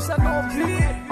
puisse accomplir.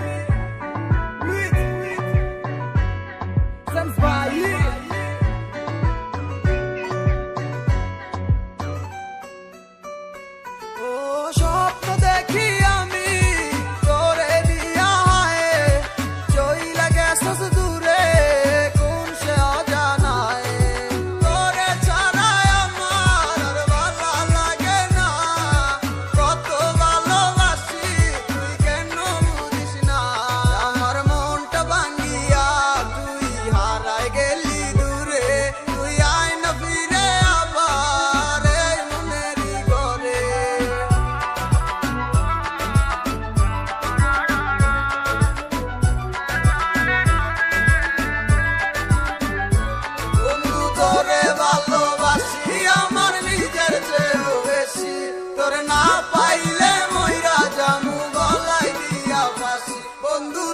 বন্ধু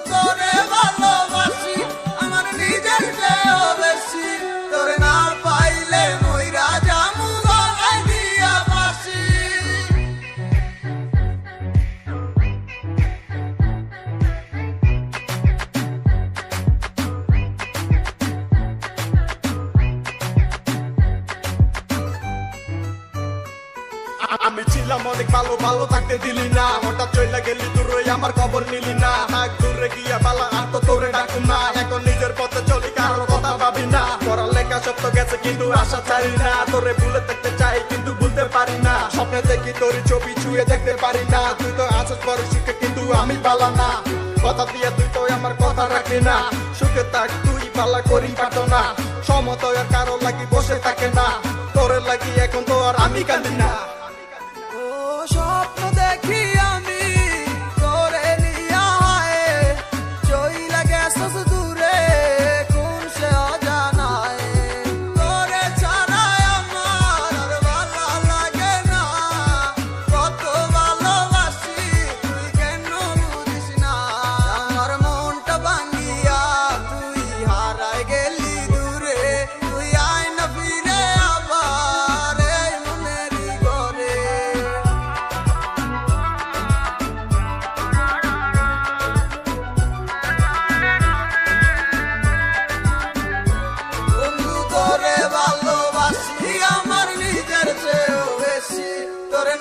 আমি ছিলাম অনেক ভালো ভালো থাকতে দিলি না। হঠাৎ চলে গেলি দূরে, আমার খবর নিলি না। হাক দূরে গিয়া বালা, আর তো তোরে ডাকুম না। এখন নিজের পথে চলি কারোর কথা ভাবি না। পড়ালেখা সব তো গেছে, কিন্তু আশা চাই না। তোরে ভুলে থাকতে চাই, কিন্তু ভুলতে পারি না। স্বপ্নে দেখি তোর ছবি, ছুঁয়ে দেখতে পারি না। তুই তো আসস বড় সুখে কিন্তু আমি পালা না। কথা দিয়ে তুই তো আমার কথা রাখি না। সুখে থাক, তুই পালা করি পাতো না। সমতয় আর কারও লাগি বসে থাকে না। তোরে লাগি এখন তো আর আমি কাঁদি না। স্বপ্ন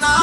না